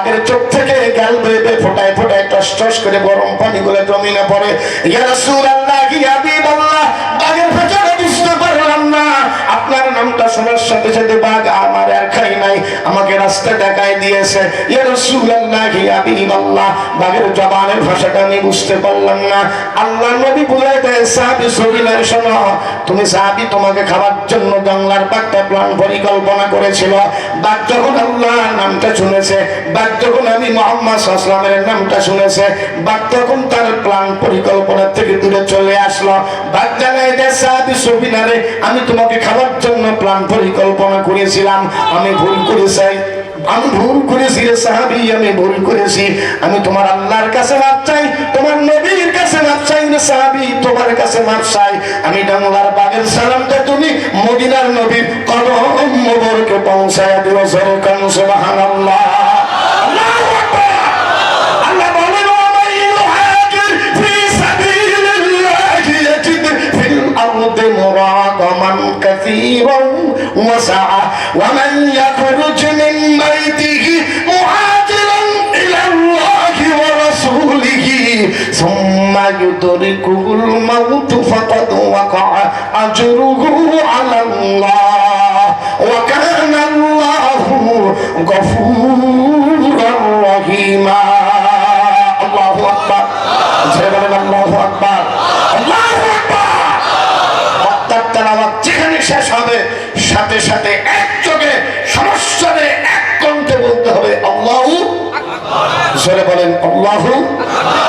বাঘের চোখ থেকে গাল বেয়ে ফোটায় ফোটায় টস করে গরম পানি গুলো জমিনে পড়ে। ইয়া রাসূলুল্লাহ ইয়া হাবিবাল্লাহ, বাঘের পেছনে বুঝতে পারলাম না। আপনার নামটা শোনার সাথে সাথে বাঘ রাস্তা দেখায় দিয়েছে বাঘের জবানের ভাষাটা আমি বুঝতে পারলাম না। আল্লাহ নবী বুঝাই দেয়, সাহাবী সহিলার শোনো তুমি সাহাবী তোমাকে খাবার জন্য জঙ্গলার পাকটা প্ল্যান পরিকল্পনা করেছিল। বাঘ যখন আল্লাহর নামটা শুনেছে, বাঘ যখন আমি মোহাম্মদ সাল্লামের নামটা শুনেছে, বাঘ তখন তার প্ল্যান পরিকল্পনা থেকে দূরে চলে আসলো। বাঘ জানাই দেয়, সাহাবী সহিলারে আমি তোমাকে খাবার জন্য প্ল্যান পরিকল্পনা করেছিলাম। আমি ভুল করেছি। আমি ভুল করেছি রে সাহাবি আমি ভুল করেছি আমি তোমার আল্লাহর কাছে মাপ চাই তোমার নবীর কাছে মাপ চাই রে সাহাবি তোমার কাছে মাপ চাই আমি ডাঙ্গার বাগের সালামটা তুমি মদিনার নবীর কদম মোবরকে পৌঁছায় দিও সরে কান সুবহানাল্লাহ আল্লাহু আকবার আল্লাহ বলেন ওয়া ইউহাজির ফি সাবিলিল্লাহি ইয়াজিদ ফিল আরদি মুরাগামান কাসীরান وسعة ومن يخرج يدركه الموت فقد وقع أجره على الله وكان الله غفورا رحيما الله أكبر الله أكبر الله أكبر বক্তার তেলাওয়াত যেখানে শেষ হবে সাথে সাথে এক চোখে সমস্যারে এক কণ্ঠে বলতে হবে আল্লাহু জোরে বলেন আল্লাহু সংলার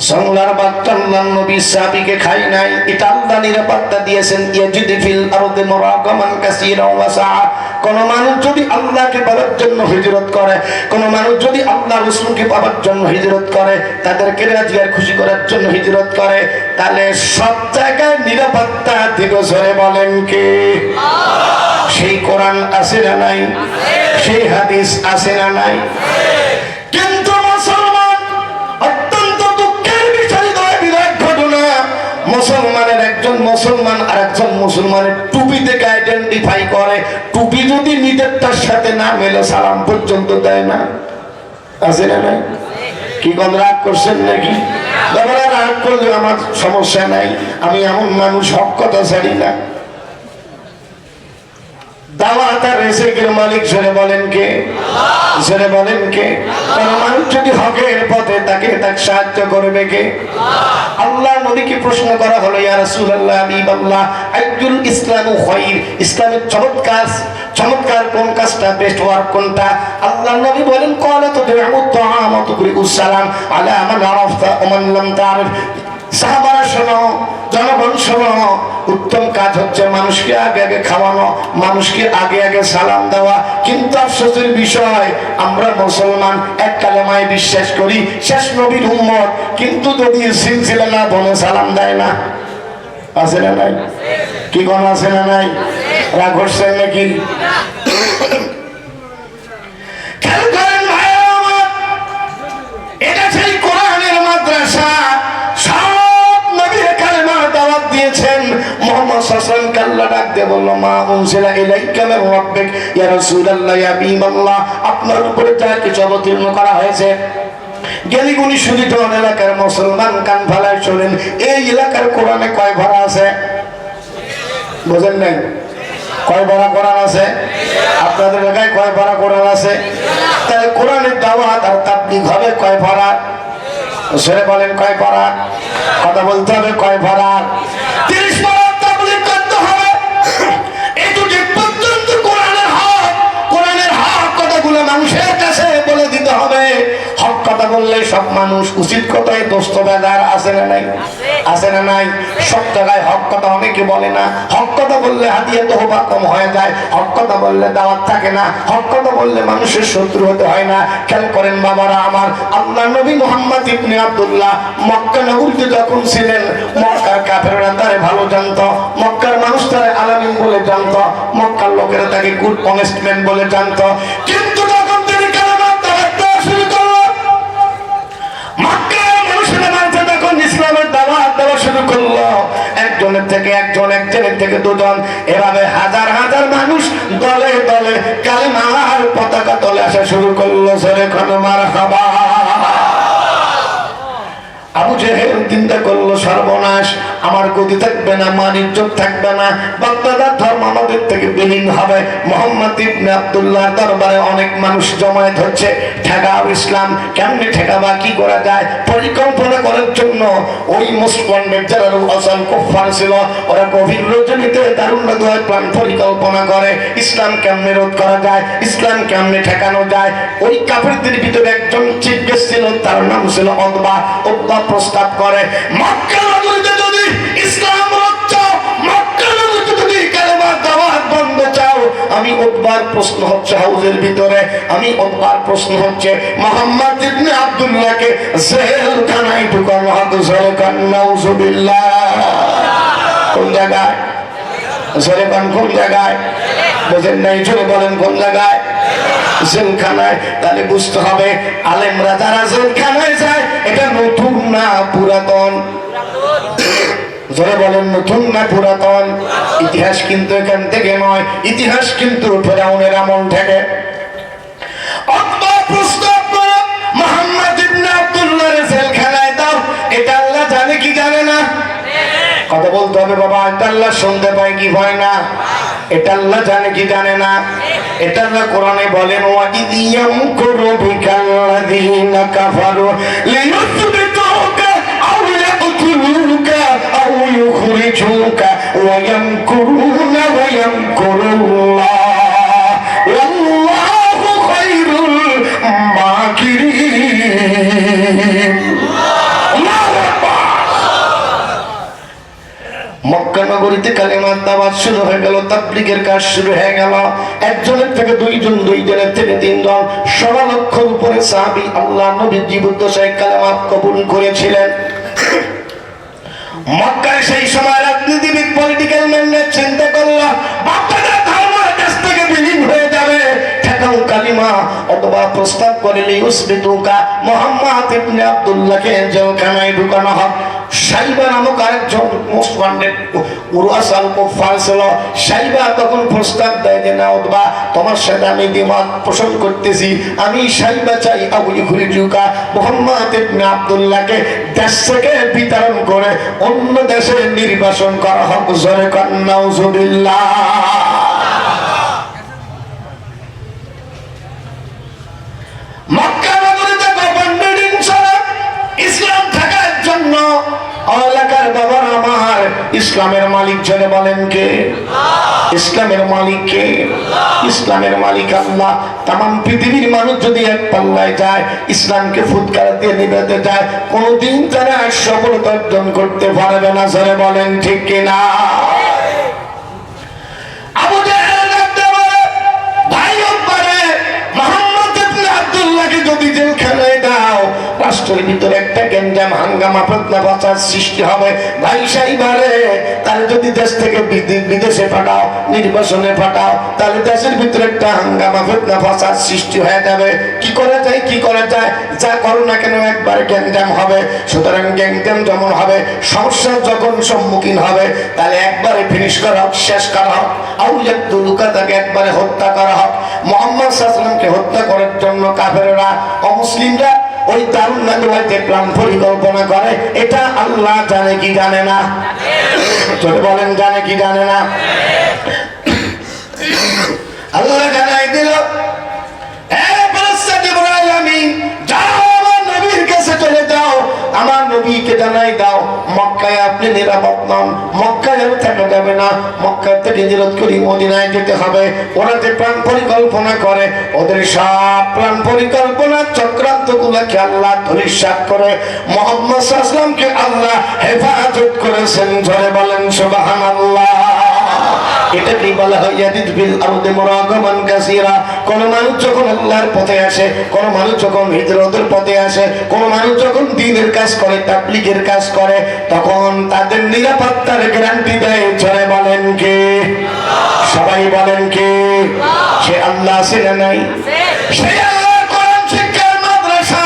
বার্তা আল্লাহ নবী সাহাবীকে খাই নাই। এটা আল্লাহ নিরাপত্তা দিয়েছেন। ইয়াজিদ ফিল আরদে মুরাগামান কাসীরা ওয়া সাআ। কোন মানুষ যদি আল্লাহকে পাওয়ার জন্য হিজরত করে কোন মানুষ যদি আল্লাহ রাসূলকে পাওয়ার জন্য হিজরত করে তাদেরকে রাজি আর খুশি করার জন্য হিজরত করে তাহলে সব জায়গায় নিরাপত্তা দিবসরে বলেন কে? সেই কোরআন আছে না নাই? সেই হাদিস আছে না নাই? একজন মুসলমান আর একজন মুসলমানের টুপি থেকে আইডেন্টিফাই করে, টুপি যদি নিজেরটার সাথে না মেলে, সালাম পর্যন্ত দেয় না। আছে না নাই? কি কোন রাগ করছেন নাকি? রাগ করলে আমার সমস্যা নাই। আমি এমন মানুষ, হক কথা ছাড়ি না। দাওয়াত আর রেসেকের মালিক ছেড়ে বলেন কে? ছেড়ে বলেন কে? মানুষ যদি হকের পথে তাকে তাকে সাহায্য করবে কে? আল্লাহ নবীকে প্রশ্ন করা হলো, ইয়া রাসূলুল্লাহ, হাবিবাল্লাহ, আইয়ুল ইসলামু খায়র ইসলামের চমৎকার চমৎকার কোন কাজটা বেস্ট ওয়ার্ক কোনটা? আল্লাহ নবী বলেন, ক্বালা তুদঈমু তাআম ওয়া তুকরিউস সালাম আলা মান আরাফতা তারিফ। উত্তম কাজ হচ্ছে মানুষকে আগে আগে খাওয়ানো, মানুষকে আগে আগে সালাম দেওয়া। কিন্তু আফসোসের বিষয়, আমরা মুসলমান, এক কালেমায় বিশ্বাস করি, শেষ নবীর উম্মত, কিন্তু যদি সিলসিলা না, বনে সালাম দেয় না। আছে না নাই? কি কোন আছে না নাই? রাগ হচ্ছেন নাকি? খেয়াল আপনার উপরে যা কিছু অবতীর্ণ করা হয়েছে। জ্ঞানীগুণী সুদীটন এলাকার মুসলমান কান ফালায় চলেন এই এলাকার কোরআনে কয় ভরা আছে? বোঝেন নাই? কয় ভাড়া কোরআন আছে? আপনাদের এলাকায় কয় ভাড়া কোরআন আছে? তাহলে কোরআনের দাওয়াত আর তাবলিগ হবে কয় ভাড়া সেরে বলেন, কয় ভাড়া কথা বলতে হবে, কয় ভরা? সব মানুষ উচিত কথায় দোস্ত বেদার আছে না নাই? আছে না নাই? সব জায়গায় হক কথা অনেকে বলে না। হক কথা বললে হাতিয়ে তো হবা কম হয়ে যায়। হক কথা বললে দাওয়াত থাকে না। হক কথা বললে মানুষের শত্রু হতে হয় না। খেয়াল করেন বাবারা আমার। আল্লাহ নবী মোহাম্মদ ইবনে আব্দুল্লাহ মক্কা নগরীতে যখন ছিলেন, মক্কার কাফেররা তারে ভালো জানতো। মক্কার মানুষ তারে আলামিন বলে জানতো। মক্কার লোকেরা তাকে গুড অনেস্টম্যান বলে জানত। কিন্তু থেকে একজন, এক ছেলের থেকে দুজন। এভাবে হাজার হাজার মানুষ দলে দলে কালে মালার পতাকা তলে আসা শুরু করল সরে মার হাবা আবু জেহেল চিন্তা করল, সর্বনাশ, আমার গতি থাকবে না মান ইজ্জত থাকবে না আমাদের থেকে বিলীন হবে। মোহাম্মদ ইবনে আব্দুল্লাহ দরবারে অনেক মানুষ জমায়েত হচ্ছে। ঠেকাও ইসলাম। কেমনে ঠেকাবা? কি করা যায়? পরিকল্পনা করার জন্য ওই মুসলমানদের যারা আসাল কুফার ছিল। ওরা গভীর রজনীতে দারুণ দোয়ার প্ল্যান পরিকল্পনা করে। ইসলাম কেমনে রোধ করা যায়? ইসলাম কেমনে ঠেকানো যায়? ওই কাফেরদের ভিতরে একজন চিফ গেস্ট ছিল, তার নাম ছিল অদবা অদবা প্রস্তাব করে মক্কা নগরীতে যদি ইসলাম আমি ওদবার প্রশ্ন হচ্ছে হাউজের ভিতরে, আমি ওদবার প্রশ্ন হচ্ছে মোহাম্মদ ইবনে আব্দুল্লাহকে জেলখানায় ঢুকানো হবে জেলখান নাউজুবিল্লাহ। কোন জায়গায়? জেলখান কোন জায়গায়? বোঝেন নাই, জোরে বলেন কোন জায়গায়? জেলখানায়। তাহলে বুঝতে হবে, আলেমরা যারা জেলখানায় যায়, এটা নতুন না পুরাতন? জোরে বলেন, নতুন না পুরাতন? ইতিহাস কিন্তু এখান থেকে নয়, ইতিহাস কিন্তু ফেরাউনের আমল থেকে। কথা বলতে হবে বাবা, এটা আল্লাহ শুনতে পায় কি হয় না? এটা আল্লাহ জানে কি জানে না? এটা আল্লাহ কোরআনে বলেন, ওয়াইদ ইয়ামকুরু বিকাল্লাযীনা কাফারু মক্কা নগরীতে কালেমার শুরু হয়ে গেল, তাবলিগের কাজ শুরু হয়ে গেল। একজনের থেকে দুইজন, দুইজনের থেকে তিনজন সবা লক্ষর উপরে আল্লাহ নবীর জীবদ্দশায় কবুল করেছিলেন। মক্কায় সেই সময় রাজনীতিবিদ পলিটিক্যাল ম্যানরা চিন্তা করল বাপ্পাদের ধর্ম দেশ থেকে হয়ে প্রস্তাব করে ইউসবিতুকা মোহাম্মদ ইবনে আব্দুল্লাহকে জেলখানায় ঢুকানো হোক সাইবা নামক আরেকজন ছিল। সাইবা তখন প্রস্তাব দেয় যে, না অথবা তোমার সাথে আমি পোষণ করতেছি। আমি সাইবা চাই জুকা মোহাম্মদ ইবনে আব্দুল্লাহকে দেশ থেকে বিতরণ করে অন্য দেশে নির্বাসন করা হোক। জোরে কন্নাউজুবিল্লাহ মক্কা ইসলামের মালিক জনে বলেন কে? ইসলামের মালিক কে? ইসলামের মালিক আল্লাহ। তাম পৃথিবীর মানুষ যদি এক পাল্লায় যায়, ইসলামকে ফুৎকার দিয়ে নিবেতে যায়, কোনোদিন তারা সফলতা অর্জন করতে পারবে না জনে বলেন ঠিক কিনা? যদি জেলখানায় ভিতরে বাঁচার সৃষ্টি হবে। ভাই সাইবারে তাহলে যদি দেশ থেকে বিদেশে পাঠাও তাহলে দেশের ভিতরে একটা হাঙ্গামা সৃষ্টি হয়ে যাবে। কি করা যায়, কি করা যায়? যা করো না কেন হবে। সুতরাং যেমন হবে, সমস্যার যখন সম্মুখীন হবে, তাহলে একবারে ফিনিশ করা হোক, শেষ করা হোক। আউলিয়াতুলুকা তাকে একবারে হত্যা করা হোক। মোহাম্মদ সাল্লামকে হত্যা করার জন্য কাফেররা, অমুসলিমরা ওই নাদুয়াইতে প্ল্যান পরিকল্পনা করে, এটা আল্লাহ জানে কি জানে না। ছোট বলেন, জানে কি জানে না? আল্লাহ জানাই দিল আমার নবীকে জানাই দাও, মক্কায় আপনি নিরাপদ নন। মক্কায় আর থাকা যাবে না। মক্কা থেকে হিজরত করি, মদিনায় যেতে হবে। ওরা যে প্ল্যান পরিকল্পনা করে, ওদের সব প্ল্যান পরিকল্পনা চক্রান্ত আল্লাহ ধরিসাত করে মোহাম্মদ আসলামকে আল্লাহ হেফাজত করেছেন ধরে বলেন সুবাহান আল্লাহ এটা কি বলা হয়? ইয়াদিদ বিল আরদে মুরাগামান কাসীরা। কোন মানুষ যখন আল্লাহর পথে আসে কোন মানুষ যখন হিজরতের পথে আসে কোন মানুষ যখন দ্বীনের কাজ করে তাবলীগের কাজ করে তখন তাদের নিরাপত্তার গ্যারান্টি দেয় চলে বলেন কে? সবাই বলেন কে? সে আল্লাহ আছে না নাই? সে আল্লাহ কোরআন শিক্ষার মাদ্রাসা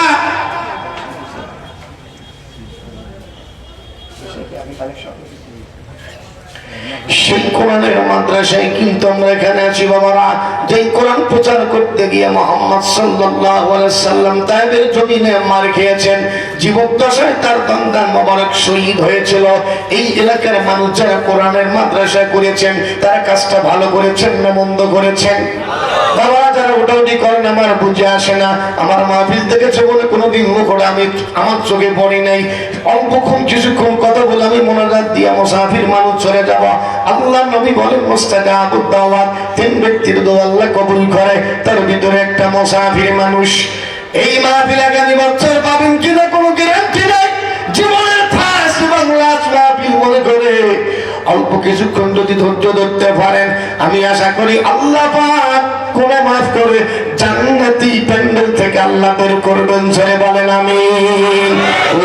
সেই মাদ্রাসায় কিন্তু আমরা এখানে আছি, বাবারা। যেই কোরআন প্রচার করতে গিয়ে সাল্লাম মার খেয়েছেন তার শহীদ হয়েছিল। এই এলাকার মানুষ যারা কোরআনের মাদ্রাসা করেছেন, তারা কাজটা ভালো করেছেন না মন্দ করেছেন? করেন, আমার বুঝে আসে না। আমার মাহফিল দেখেছে বলে কোনোদিন আমি আমার চোখে পড়ি নাই। অল্পক্ষণ কিছুক্ষণ কথা বলে আমি মানুষ চলে যাব আল্লাহ নবী দাওয়াত তিন ব্যক্তির দোয়া আল্লাহ কবুল করে, তার ভিতরে একটা মুসাফির মানুষ। এই মাহফিল আগামী বছর পাবেন কিনা কোনো গ্যারান্টি নাই। বাংলা মাহফিল মনে করে। অল্প কিছুক্ষণ যদি ধৈর্য ধরতে পারেন, আমি আশা করি আল্লাহ পাক কোনে মাফ করে, জান্নাতি প্যান্ডেল থেকে আল্লাহ বের করবেন ছেড়ে বলেন আমি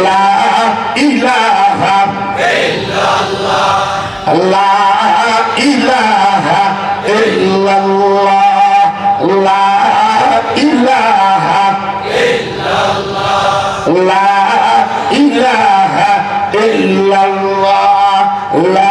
লা ইলাহা লা ইলাহা লা ইলাহা লা ইলাহা লা